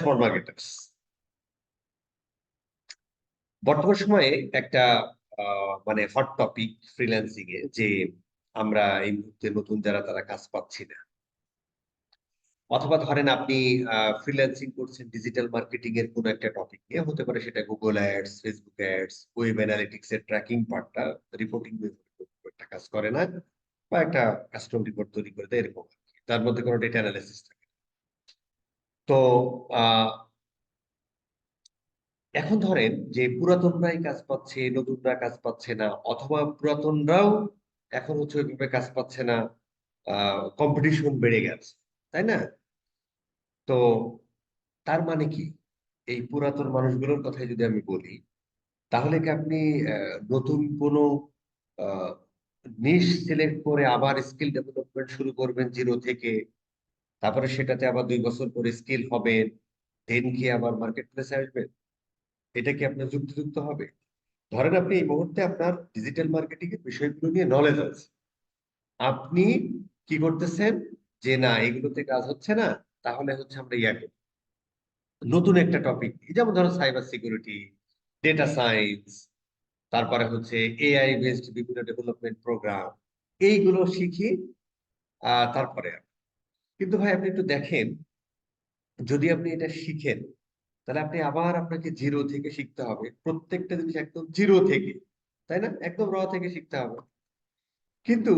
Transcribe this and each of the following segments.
Small marketers বর্তমান সময়ে একটা মানে হট টপিক ফ্রিল্যান্সিং এ যে আমরা এই মুহূর্তে নতুন যারা, তারা কাজ পাচ্ছি না। অথবা ধরেন আপনি ফ্রিল্যান্সিং করছেন ডিজিটাল মার্কেটিং এর কোনো একটা টপিক নিয়ে, হতে পারে সেটা Google ads Facebook ads web analytics এর ট্র্যাকিং পার্টটা রিপোর্টিং একটা কাজ করে না, বা একটা কাস্টম রিপোর্ট তৈরি করে দেয়, এরকম তার মধ্যে কোনো ডেটা অ্যানালিসিস থাকে। তো এখন ধরেন যে পুরাতনরাই কাজ পাচ্ছে, নতুনরা কাজ পাচ্ছে না, অথবা পুরাতনরাও এখন হচ্ছে ওইভাবে কাজ পাচ্ছে না কম্পিটিশন বেড়ে গেছে, তাই না? তো তার মানে কি? এই পুরাতন মানুষগুলোর কথাই যদি আমি বলি, তাহলে কি আপনি নতুন কোনো নিশ সিলেক্ট করে আবার স্কিল ডেভেলপমেন্ট শুরু করবেন জিরো থেকে? তারপরে সেটাতে আবার দুই বছর পরে স্কিল হবেন দেন কি আবার মার্কেট প্লেসে আসবেন এটা কি আপনার যুক্তিযুক্ত হবে? ধরেন আপনি এই মুহূর্তে আপনার ডিজিটাল মার্কেটিং এর বিষয়গুলো নিয়ে নলেজ আছে। আপনি কি করতেছেন? যে না, এগুলোতে কাজ হচ্ছে না, তাহলে হচ্ছে আমরা ইয়া করি। নতুন একটা টপিক যেমন ধরো সাইবার সিকিউরিটি ডেটা সায়েন্স তারপরে হচ্ছে এআই বেসড বিভিন্ন ডেভেলপমেন্ট প্রোগ্রাম এইগুলো শিখি তারপরে কিন্তু ভাই আপনি একটু দেখেন, যদি আপনি এটা শিখেন, তাহলে আপনি আবার আপনাকে জিরো থেকে শিখতে হবে। প্রত্যেকটা জিনিস একদম জিরো থেকে, তাই না? একদম র থেকে শিখতে হবে। কিন্তু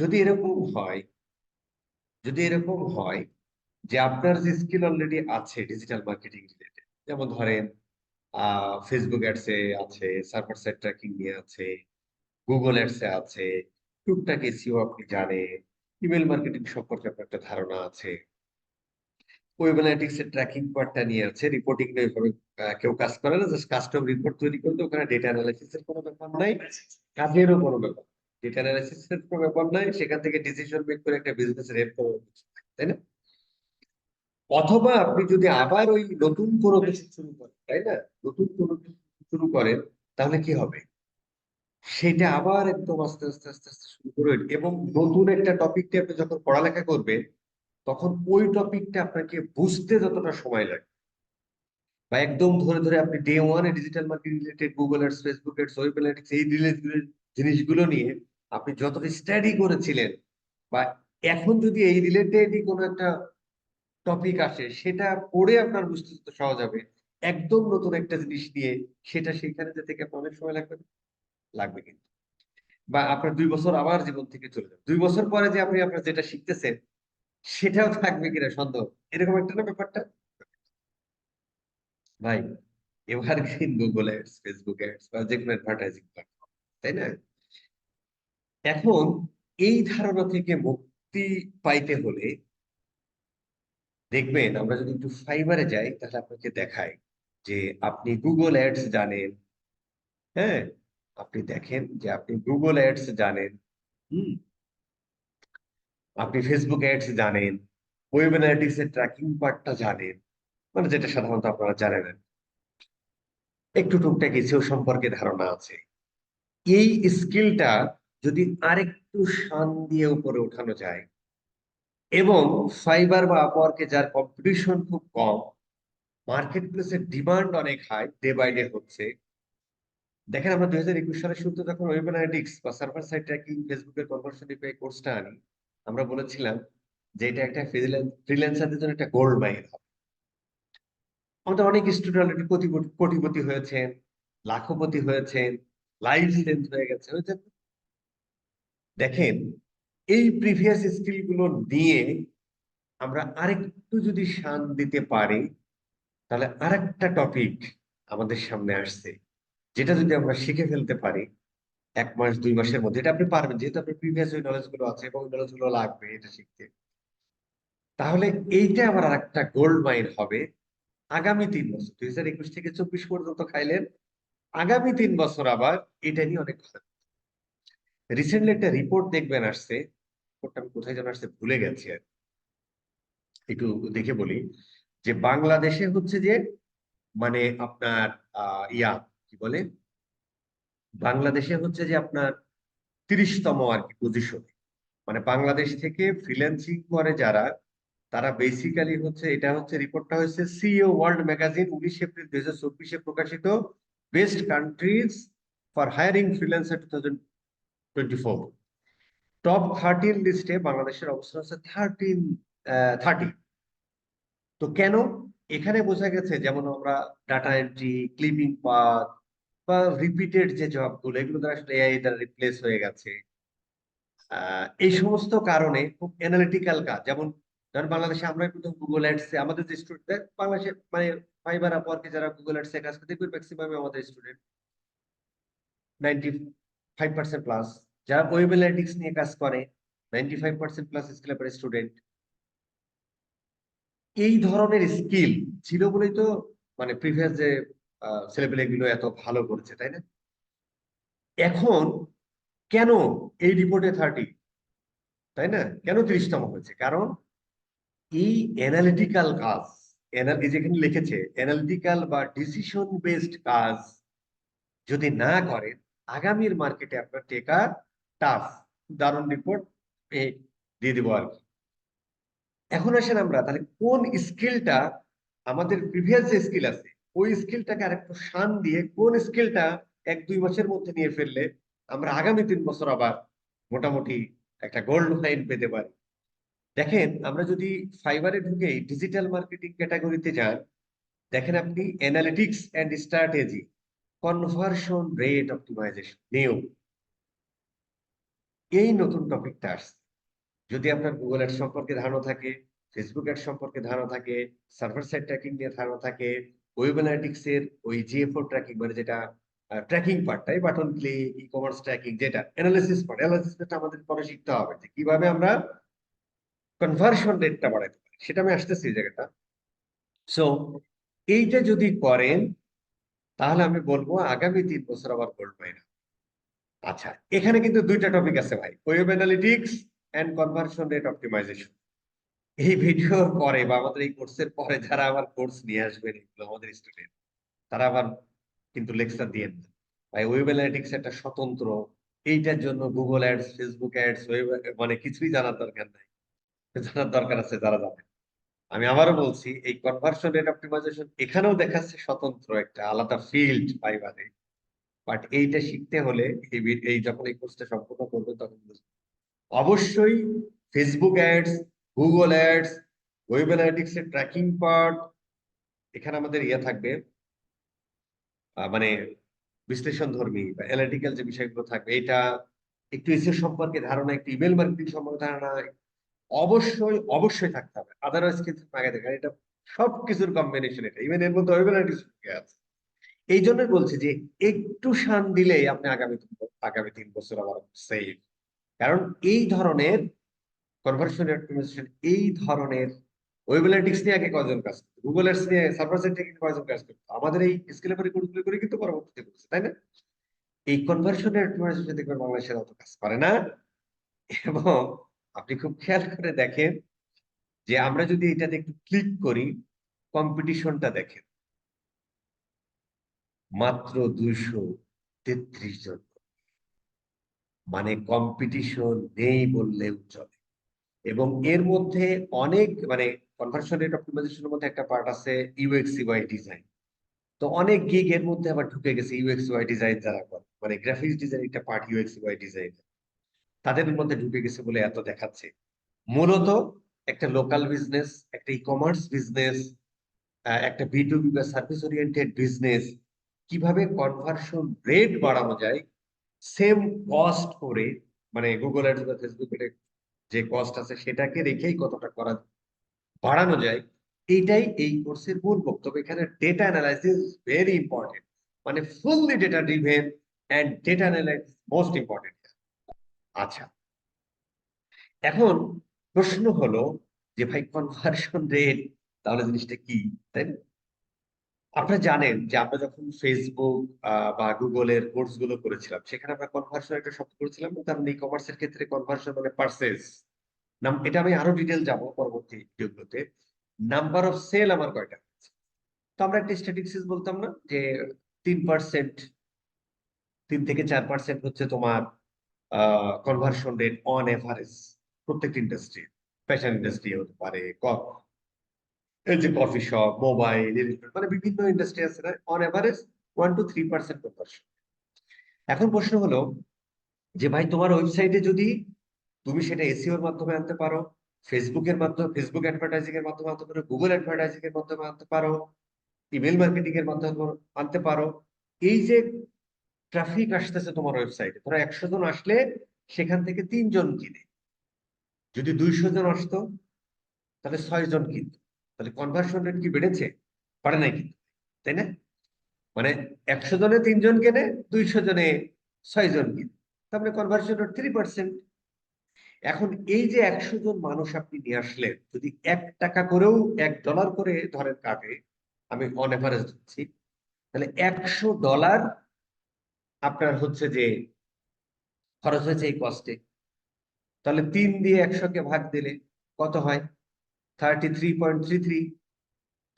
যদি এরকম হয়, যদি এরকম হয় যে আপনার যে স্কিল অলরেডি আছে ডিজিটাল মার্কেটিং রিলেটেড যেমন ধরেন ফেসবুক অ্যাডসে আছে সার্ভার সাইড ট্র্যাকিং নিয়ে আছে গুগল অ্যাডসে আছে, টুকটাক এসিও আপনি জানেন ইমেল মার্কেটিং সম্পর্কে আপনার একটা ধারণা আছে? ওয়েব এর ট্র্যাকিং পার্টটা নিয়ে আছে রিপোর্টিং এভাবে কেউ কাজ করে না জাস্ট কাস্টম রিপোর্ট তৈরি করতে ওখানে ডেটা অ্যানালাইসিস এর কোনো ব্যাপার নাই, কাজেরও কোনো ব্যাপার ডেটা অ্যানালাইসিস এর কোনো ব্যাপার নাই, সেখান থেকে ডিসিশন মেক করে একটা বিজনেস হেল্প করার তাই না? অথবা আপনি যদি আবার ওই নতুন কোনো কিছু শুরু করেন, তাই না? নতুন কোনো কিছু শুরু করেন, তাহলে কি হবে? সেটা আবার একদম আস্তে আস্তে আস্তে আস্তে শুরু করবেন এবং নতুন একটা টপিক আপনি যখন পড়ালেখা করবেন, তখন ওই টপিকটা আপনাকে বুঝতে যতটা সময় লাগে বা একদম ধরে ধরে আপনি ডে ওয়ানে digital marketing related Google ads Facebook ads web analytics এই রিলেটেড জিনিসগুলো নিয়ে আপনি যতটা স্টাডি করেছিলেন বা এখন যদি এই রিলেটেডই কোনো একটা টপিক আসে, সেটা পড়ে আপনার বুঝতে সহজ হবে, একদম নতুন একটা জিনিস নিয়ে সেটা সেখানে যেতে কি আপনার অনেক সময় লাগবে? লাগবে কিন্তু। বা আপনার দুই বছর আবার জীবন থেকে চলে যাবে। দুই বছর পরে যে আপনি আপনার যেটা শিখতেছেন, সেটাও থাকবে কিনা সন্দেহ? এরকম একটা না ব্যাপারটা? ভাই evergreen Google ads Facebook ads বা যে কোনো অ্যাডভার্টাইজিং প্ল্যাটফর্ম তাই না? এখন এই ধারণা থেকে মুক্তি পাইতে হলে দেখবেন, আমরা যদি একটু ফাইবারে যাই, তাহলে আপনাকে দেখায় যে আপনি গুগল অ্যাডস জানেন হ্যাঁ? আপনি দেখেন যে আপনি গুগল অ্যাডস জানেন, হুম? আপনি ফেসবুক অ্যাডস জানেন ওয়েব এর ট্র্যাকিং পার্টটা জানেন মানে যেটা সাধারণত আপনারা জানেন একটু টুকটাক এসিও সম্পর্কে ধারণা আছে। এই স্কিলটা যদি আরেকটু শান দিয়ে উপরে ওঠানো যায়, এবং ফাইবার বা আপওয়ার্কে যার কম্পিটিশন খুব কম মার্কেট প্লেসের ডিমান্ড অনেক হাই ডে বাই ডে হচ্ছে দেখেন আমরা দুই হাজার একুশ সালের শুরুতে যখন ওয়েব অ্যানালিটিক্স বা সার্ভার সাইড ট্র্যাকিং ফেসবুকের কনভার্সন এই কোর্সটা আনি, আমরা বলেছিলাম যে এটা একটা ফ্রিল্যান্সারদের জন্য একটা গোল্ড মাইন হবে। আমাদের অনেক স্টুডেন্ট কোটিপতি হয়েছেন, লাখপতি হয়েছেন লাইফ চেঞ্জ হয়ে গেছে দেখেন, এই প্রিভিয়াস স্কিলগুলো নিয়ে আমরা আরেকটু যদি শান দিতে পারি, তাহলে আরেকটা টপিক আমাদের সামনে আসছে। যেটা যদি আমরা শিখে ফেলতে পারি, এক মাস, দুই মাসের মধ্যে, এটা আপনি পারবেন, যেহেতু আপনার প্রিভিয়াস ওই নলেজগুলো আছে এবং নলেজগুলো লাগবে এটা শিখতে। তাহলে এইটা আমার আরেকটা গোল্ড মাইন হবে আগামী তিন বছর, দুই হাজার একুশ থেকে চব্বিশ পর্যন্ত খাইলেন, আগামী তিন বছর আবার এটা নিয়ে অনেক ভালো রিসেন্টলি একটা রিপোর্ট দেখবেন আসছে রিপোর্টটা আমি কোথায় যেন আসছে ভুলে গেছি আর একটু দেখে বলি, যে বাংলাদেশে হচ্ছে যে মানে আপনার ইয়া কি বলে? বাংলাদেশে হচ্ছে যে আপনার তিরিশতম আর কি পজিশনে মানে বাংলাদেশ থেকে ফ্রিল্যান্সিং করে যারা, তারা বেসিক্যালি হচ্ছে, এটা হচ্ছে রিপোর্টটা হচ্ছে সিও ওয়ার্ল্ড ম্যাগাজিন উনিশ এপ্রিল দুই হাজার চব্বিশে প্রকাশিত best countries for hiring freelancer two thousand twenty four top thirteen লিস্টে বাংলাদেশের অবস্থান হচ্ছে থার্টিন থার্টি তো কেন? এখানে বোঝা গেছে, যেমন আমরা ডাটা এন্ট্রি ক্লিপিং পাথ বা রিপিটেড যে জবগুলো এগুলো দ্বারা আসলে এআই দ্বারা রিপ্লেস হয়ে গেছে। এই সমস্ত কারণে খুব অ্যানালিটিক্যাল কাজ। যেমন ধরেন বাংলাদেশে আমরা কিন্তু গুগল অ্যাডসে আমাদের যে স্টুডেন্ট বাংলাদেশে মানে ফাইবার আপওয়ার্কে যারা গুগল অ্যাডসে কাজ করে দেখবেন ম্যাক্সিমাম আমাদের student ninety five percent plus যারা ওয়েব অ্যানালিটিক্স নিয়ে কাজ করে নাইনটি ফাইভ পার্সেন্ট প্লাস স্কিলের স্টুডেন্ট এই ধরনের স্কিল ছিল বলেই তো মানে প্রিভিয়াস যে ছেলেপেলেগুলো এত ভালো করেছে, তাই না? এখন কেন এই রিপোর্টে থার্টি তাই না? কেন তিরিশতম হয়েছে? কারণ এই অ্যানালিটিক্যাল কাজ যেখানে লিখেছে অ্যানালিটিক্যাল বা ডিসিশন বেসড কাজ যদি না করেন, আগামীর মার্কেটে আপনার টেকা টাফ দারুণ রিপোর্ট দিয়ে দিব আর কি। এখন আসেন আমরা, তাহলে কোন স্কিলটা আমাদের প্রিভিয়াস যে স্কিল আছে ওই স্কিলটাকে আরেকটু শান দিয়ে কোন স্কিলটা এক দুই মাসের মধ্যে নিয়ে ফেললে আমরা আগামী তিন বছর আবার মোটামুটি একটা গোল্ড লাইন পেতে পারি। দেখেন, আমরা যদি ফাইবারে ঢুকে ডিজিটাল মার্কেটিং ক্যাটাগরিতে যান, দেখেন আপনি analytics and strategy conversion rate optimization নিয়ম। এই নতুন টপিকটা আসছে। যদি আপনার গুগল অ্যাড সম্পর্কে ধারণা থাকে ফেসবুক অ্যাড সম্পর্কে ধারণা থাকে সার্ভার সাইড ট্র্যাকিং নিয়ে ধারণা থাকে ওয়েব অ্যানালিটিক্স এর ওই জিএফও ট্র্যাকিং মানে যেটা tracking পার্টটাই button click e commerce tracking যেটা অ্যানালিসিস পার্ট অ্যানালিসিসটা আমাদের পরে শিখতে হবে যে কীভাবে আমরা কনভার্সন রেটটা বাড়াতে পারি। সেটা আমি আসতেছি এই জায়গাটা। সো এইটা যদি করেন, তাহলে আমি বলব আগামী তিন বছর আবার গোল্ড না আচ্ছা এখানে কিন্তু দুইটা টপিক আছে ভাই web analytics and conversion rate optimization এই ভিডিওর পরে বা আমাদের এই কোর্সের পরে যারা আবার কোর্স নিয়ে আসবেন এগুলো আমাদের স্টুডেন্ট তারা আবার কিন্তু লেকচার দিয়ে দেন ভাই ওয়েব অ্যানালিটিক্স একটা স্বতন্ত্র, এইটার জন্য Google ads Facebook ads web মানে কিছুই জানার দরকার নাই। জানার দরকার আছে, যারা জানেন আমি আবারও বলছি, এই কনভার্সন রেট অপটিমাইজেশন এখানেও দেখাচ্ছে স্বতন্ত্র একটা আলাদা ফিল্ড ফাইবারে বাট এইটা শিখতে হলে এই যখন এই কোর্সটা সম্পূর্ণ করবে তখন। অবশ্যই Facebook ads Google ads web analytics এর ট্র্যাকিং পার্ট এখানে আমাদের ইয়ে থাকবে মানে বিশ্লেষণ ধর্মী বা অ্যানালিটিক্যাল যে বিষয়গুলো থাকবে, এটা একটু এসিও সম্পর্কে ধারণা, একটু ইমেল মার্কেটিং সম্পর্কে ধারণা, অবশ্যই অবশ্যই থাকতে হবে। আদারওয়াইজ কিন্তু আগে দেখা এটা সব কিছুর কম্বিনেশন এটা। ইভেন এর মধ্যে ওয়েব অ্যানালিটিক্স আছে। এই জন্যই বলছি যে একটু শান দিলেই আপনি আগামী আগামী তিন বছর আবার সেফ কারণ এই ধরনের কনভার্সন এই ধরনের নিয়ে আগে কাজ করতো? গুগল নিয়ে সার্ভার কয়জন কাজ করতো? আমাদের এই করে কিন্তু পরবর্তীতে করেছে তাই না? এই কনভার্সন দেখবেন বাংলাদেশের অত কাজ করে না। এবং আপনি খুব খেয়াল করে দেখেন যে আমরা যদি এটাতে একটু ক্লিক করি কম্পিটিশনটা দেখেন। মাত্র দুইশো তেত্রিশ জন। মানে কম্পিটিশন নেই বললেও চলে। এবং এর মধ্যে অনেক মানে কনভার্সন রেট অপটিমাইজেশনের মধ্যে একটা পার্ট আছে ইউএক্স ইউআই ডিজাইন তো অনেক গিগ এর মধ্যে আবার ঢুকে গেছে ইউএক্স ইউআই ডিজাইন যারা করে মানে গ্রাফিক্স ডিজাইন একটা পার্ট ইউএক্স ইউআই ডিজাইন তাদের মধ্যে ঢুকে গেছে বলে এত দেখাচ্ছে। মূলত একটা লোকাল বিজনেস একটা ই কমার্স বিজনেস একটা বি টু বি বা সার্ভিস ওরিয়েন্টেড বিজনেস কীভাবে কনভার্সন রেট বাড়ানো যায় সেম কস্ট করে মানে গুগল অ্যাডস বা ফেসবুক যে কস্ট আছে সেটাকে রেখেই কতটা করা বাড়ানো যায় এইটাই এই কোর্সের মূল বক্তব্য। এখানে ডেটা অ্যানালাইসিস ভেরি ইম্পর্টেন্ট মানে fully data driven and data analysis most important আচ্ছা এখন প্রশ্ন হলো যে ভাই কনভার্সন রেট তাহলে জিনিসটা কি, তাই না? আপনারা জানেন যে আমরা যখন ফেসবুক বা গুগলের কোর্সগুলো করেছিলাম, সেখানে আমরা কনভার্সন একটা শব্দ করেছিলাম কারণ ই কমার্সের ক্ষেত্রে কনভার্সন মানে পার্সেস নাম, এটা আমি আরও ডিটেল যাব পরবর্তী ভিডিওগুলোতে নাম্বার অফ সেল আমার কয়টা? তো আমরা একটা স্ট্যাটিস্টিক্স বলতাম না, যে তিন পার্সেন্ট তিন থেকে চার পার্সেন্ট হচ্ছে তোমার কনভার্সন রেট অন এভারেজ প্রত্যেকটা ইন্ডাস্ট্রি ফ্যাশন ইন্ডাস্ট্রি হতে পারে এই যে কফি শপ মোবাইল মানে বিভিন্ন ইন্ডাস্ট্রি আছে on average one two three percent conversion এখন প্রশ্ন হলো যে ভাই তোমার ওয়েবসাইটে যদি তুমি সেটা এসিওর মাধ্যমে আনতে পারো ফেসবুকের মাধ্যমে ফেসবুক অ্যাডভার্টাইজিং এর মাধ্যমে আনতে পারো গুগল অ্যাডভার্টাইজিং এর মাধ্যমে আনতে পারো ইমেল মার্কেটিং এর মাধ্যমে আনতে পারো এই যে ট্রাফিক আসতেছে তোমার ওয়েবসাইটে ধরো একশো জন আসলে সেখান থেকে তিনজন কিনে। যদি দুইশো জন আসতো, তাহলে ছয় জন কিনত। তাহলে কনভার্সন রেট কি বেড়েছে? পারে নাই কিন্তু, তাই না? মানে একশো জনে তিনজন কেনে দুইশো জনে ছয় জন কিনে তার মানে কনভার্সন রেট থ্রি পার্সেন্ট এখন এই যে একশো জন মানুষ আপনি নিয়ে আসলেন, যদি এক টাকা করেও এক ডলার করে ধরেন কাটে আমি অন এভারেজ দিচ্ছি তাহলে একশো ডলার আপনার হচ্ছে যে খরচ হয়েছে এই কস্টে তাহলে তিন দিয়ে একশোকে ভাগ দিলে কত হয়? Thirty three point three three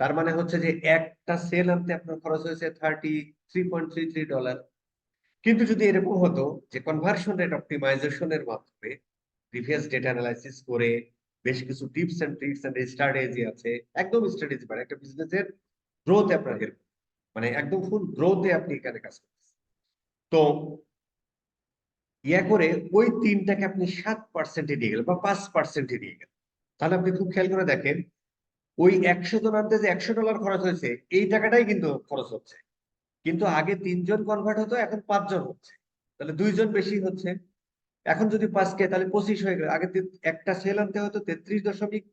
তার মানে হচ্ছে যে একটা সেল আনতে আপনার খরচ হয়েছে thirty three point three three dollar কিন্তু যদি এরকম হতো যে কনভার্সন রেট অপটিমাইজেশনের মাধ্যমে প্রিভিয়াস ডেটা অ্যানালাইসিস করে বেশ কিছু tips and tricks and strategy আছে, একদম স্ট্র্যাটেজি মানে একটা বিজনেসের গ্রোথে আপনার হেল্প মানে একদম ফুল গ্রোথে আপনি এখানে কাজ করতেছেন। তো ইয়া করে ওই তিনটাকে আপনি সাত পার্সেন্টে নিয়ে গেলেন বা পাঁচ পার্সেন্টে নিয়ে গেলেন। তাহলে আপনি খুব খেয়াল করে দেখেন, ওই একশো জন আনতে যে একশো ডলার খরচ হয়েছে, এই টাকাটাই কিন্তু খরচ হচ্ছে। কিন্তু আগে তিনজন কনভার্ট হতো, এখন পাঁচজন হচ্ছে। তাহলে দুইজন বেশি হচ্ছে। এখন যদি পাঁচকে, তাহলে পঁচিশ হয়ে গেল। আগে একটা সেল আনতে হতো তেত্রিশ দশমিক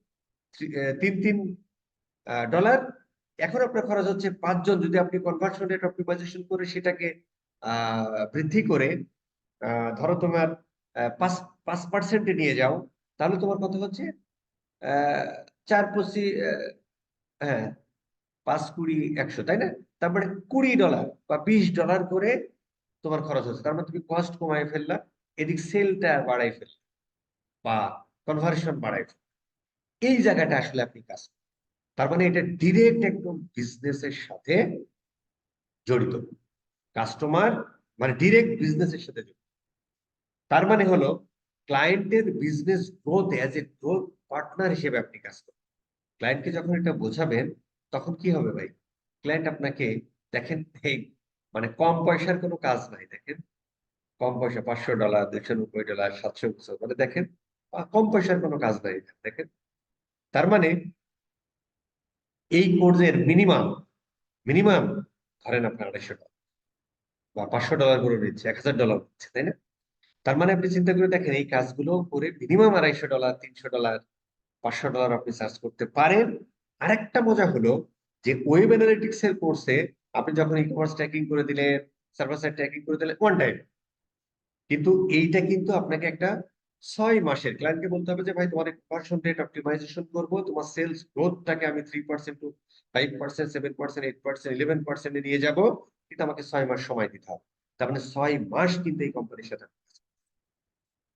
তিন তিন ডলার এখন আপনার খরচ হচ্ছে পাঁচজন। যদি আপনি কনভার্সন রেট অপটিমাইজেশন করে সেটাকে বৃদ্ধি করে ধরো তোমার পাঁচ পাঁচ পার্সেন্টে নিয়ে যাও, তাহলে তোমার কথা হচ্ছে? চার পঁচিশ হ্যাঁ পাঁচ কুড়ি একশো, তাই না? তারপরে কুড়ি ডলার বা বিশ ডলার করে তোমার খরচ হচ্ছে। তার মানে তুমি কস্ট কমাই ফেললা, এদিক সেলটা বাড়াই ফেললা বা কনভার্সন বাড়াই ফেললা। এই জায়গাটা আসলে আপনি কাজ তার মানে এটা ডিরেক্ট একদম বিজনেসের সাথে জড়িত। কাস্টমার মানে ডিরেক্ট বিজনেসের সাথে জড়িত। তার মানে হলো ক্লায়েন্টের business growth as a growth partner হিসেবে আপনি কাজ করেন ক্লায়েন্টকে যখন এটা বোঝাবেন, তখন কি হবে ভাই? ক্লায়েন্ট আপনাকে, দেখেন, এই মানে কম পয়সার কোনো কাজ নাই, দেখেন। কম পয়সা, পাঁচশো ডলার দুশো নব্বই ডলার সাতশো বছর মানে দেখেন কম পয়সার কোনো কাজ নাই দেখেন। তার মানে এই কোর্সের মিনিমাম মিনিমাম ধরেন আপনার আড়াইশো ডলার বা পাঁচশো ডলার করে নিচ্ছে, এক হাজার ডলার নিচ্ছে, তাই না? তার মানে আপনি চিন্তা করে দেখেন, এই কাজগুলো করে মিনিমাম আড়াইশো ডলার তিনশো ডলার পাঁচশো ডলার আপনি চার্জ করতে পারেন। আরেকটা মজা হলো যে ওয়েব অ্যানালিটিক্স এর কোর্সে আপনি যখন ই কমার্স ট্র্যাকিং করে দিলেন সার্ভার সাইড ট্র্যাকিং করে দিলেন ওয়ান টাইম কিন্তু এইটা কিন্তু আপনাকে একটা ছয় মাসের ক্লায়েন্টকে বলতে হবে যে, ভাই তোমার কনভার্সন রেট অপটিমাইজেশন করব, তোমার সেলস গ্রোথটাকে আমি three percent to five percent seven percent eight percent eleven পার্সেন্টে নিয়ে যাব। কিন্তু আমাকে ছয় মাস সময় দিতে হবে। তার মানে ছয় মাস কিন্তু এই কোম্পানির সাথে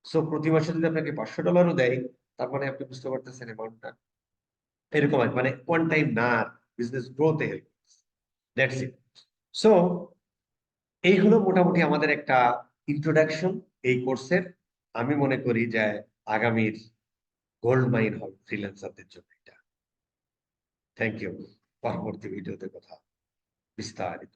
সো প্রতি মাসে যদি আপনাকে পাঁচশো ডলারও দেয় তার মানে আপনি বুঝতে পারতেছেন অ্যামাউন্টটা এরকম আর মানে ওয়ান টাইম না বিজনেস গ্রোথে হেল্প দ্যাটস ইট সো এই হলো মোটামুটি আমাদের একটা ইন্ট্রোডাকশন এই কোর্সের আমি মনে করি যে আগামীর গোল্ড মাইন হবে ফ্রিল্যান্সারদের জন্য এটা। থ্যাংক ইউ পরবর্তী ভিডিওতে কথা বিস্তারিত।